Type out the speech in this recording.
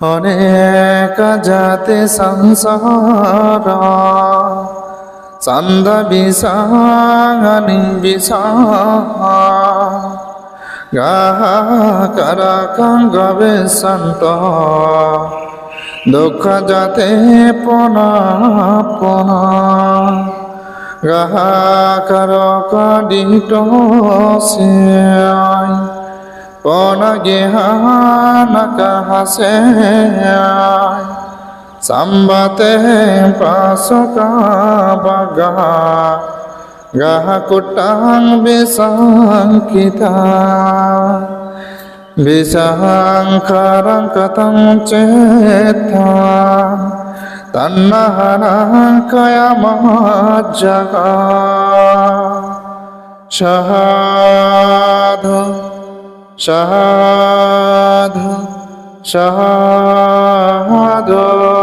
অনেক জাতি সংসার। চন্দ কর কঙ্গবে সন্ত দুঃখ যাতে পোনা পোনা গাহ কর কডিট সিয়াই পন গেহান কাহাসে সম্বতে পাশকা বগা, গাহ কুটাং বিসংকিতা বিসংখরং কতং চেতা তন্নহরং কয়মজ্জগা সাধু সাধু সাধু।